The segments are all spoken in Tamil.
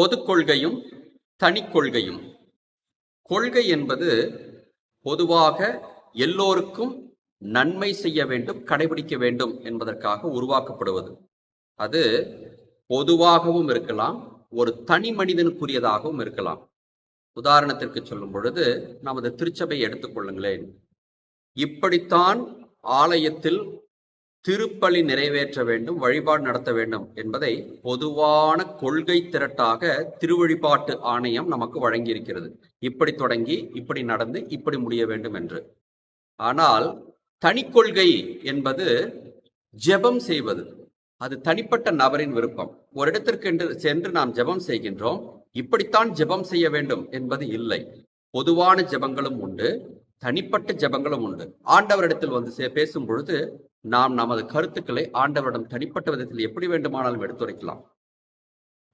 பொது கொள்கையும் தனி கொள்கையும். கொள்கை என்பது பொதுவாக எல்லோருக்கும் நன்மை செய்ய வேண்டும் கடைபிடிக்க வேண்டும் என்பதற்காக உருவாக்கப்படுவது. அது பொதுவாகவும் இருக்கலாம் ஒரு தனி மனிதனுக்குரியதாகவும் இருக்கலாம். உதாரணத்திற்கு சொல்லும் பொழுது நமது திருச்சபையை எடுத்துக்கொள்ளுங்களேன் இப்படித்தான் ஆலயத்தில் திருப்பலி நிறைவேற்ற வேண்டும் வழிபாடு நடத்த வேண்டும் என்பதை பொதுவான கொள்கை திரட்டாக திருவழிபாட்டு ஆணையம் நமக்கு வழங்கியிருக்கிறது. இப்படி தொடங்கி இப்படி நடந்து இப்படி முடிய வேண்டும் என்று. ஆனால் தனி கொள்கை என்பது ஜெபம் செய்வது. அது தனிப்பட்ட நபரின் விருப்பம். ஒரு இடத்திற்கு என்று சென்று நாம் ஜெபம் செய்கின்றோம். இப்படித்தான் ஜெபம் செய்ய வேண்டும் என்பது இல்லை. பொதுவான ஜெபங்களும் உண்டு. தனிப்பட்ட ஜெபங்களும் உண்டு. ஆண்டவரிடத்தில் வந்து சே- பேசும் பொழுது நாம் நமது கருத்துக்களை ஆண்டவரிடம் தனிப்பட்ட விதத்தில் எப்படி வேண்டுமானாலும் எடுத்துரைக்கலாம்.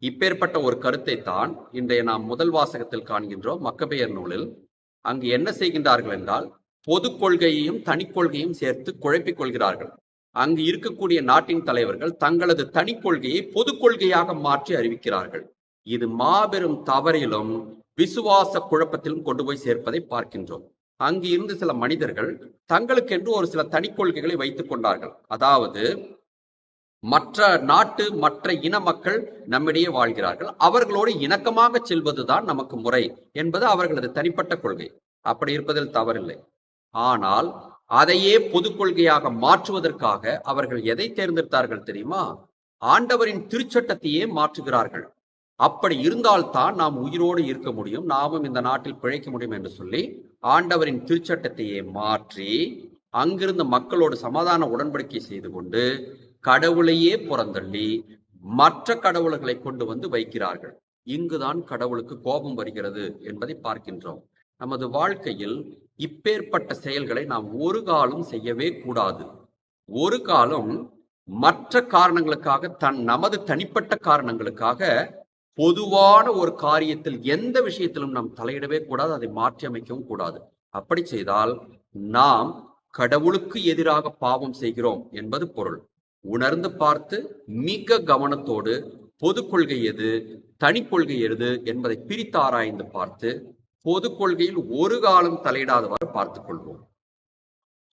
இப்பேற்பட்ட ஒரு கருத்தை தான் இன்றைய நாம் முதல் வாசகத்தில் காண்கின்றோம் மக்கபெயர் நூலில். அங்கு என்ன செய்கின்றார்கள் என்றால் பொது கொள்கையையும் தனி கொள்கையும் சேர்த்து குழப்பிக் கொள்கிறார்கள். அங்கு இருக்கக்கூடிய நாட்டின் தலைவர்கள் தங்களது தனி கொள்கையை பொது கொள்கையாக மாற்றி அறிவிக்கிறார்கள். இது மாபெரும் தவறிலும் விசுவாச குழப்பத்திலும் கொண்டு போய் சேர்ப்பதை பார்க்கின்றோம். அங்கு இருந்து சில மனிதர்கள் தங்களுக்கென்று ஒரு சில தனி கொள்கைகளை வைத்துக் கொண்டார்கள். அதாவது மற்ற நாட்டு மற்ற இன மக்கள் நம்மிடையே வாழ்கிறார்கள். அவர்களோடு இணக்கமாக செல்வதுதான் நமக்கு முறை என்பது அவர்களது தனிப்பட்ட கொள்கை. அப்படி இருப்பதில் தவறில்லை. ஆனால் அதையே பொது கொள்கையாக மாற்றுவதற்காக அவர்கள் எதை தேர்ந்தெடுத்தார்கள் தெரியுமா? ஆண்டவரின் திருச்சட்டத்தையே மாற்றுகிறார்கள். அப்படி இருந்தால்தான் நாம் உயிரோடு இருக்க முடியும். நாமும் இந்த நாட்டில் பிழைக்க முடியும் என்று சொல்லி ஆண்டவரின் திருச்சட்டத்தையே மாற்றி அங்கிருந்த மக்களோடு சமாதான உடன்படிக்கை செய்து கொண்டு கடவுளையே புறந்தள்ளி மற்ற கடவுள்களை கொண்டு வந்து வைக்கிறார்கள். இங்குதான் கடவுளுக்கு கோபம் வருகிறது என்பதை பார்க்கின்றோம். நமது வாழ்க்கையில் இப்பேற்பட்ட செயல்களை நாம் ஒரு காலம் செய்யவே கூடாது. ஒரு காலம் மற்ற காரணங்களுக்காக தன் நமது தனிப்பட்ட காரணங்களுக்காக பொதுவான ஒரு காரியத்தில் எந்த விஷயத்திலும் நாம் தலையிடவே கூடாது அதை மாற்றி அமைக்கவும் கூடாது. அப்படி செய்தால் நாம் கடவுளுக்கு எதிராக பாவம் செய்கிறோம் என்பது பொருள். உணர்ந்து பார்த்து மிக கவனத்தோடு பொது கொள்கை எது தனி கொள்கை எது என்பதை பிரித்தாராய்ந்து பார்த்து பொது கொள்கையில் ஒரு காலம் தலையிடாதவாறு பார்த்துக் கொள்வோம்.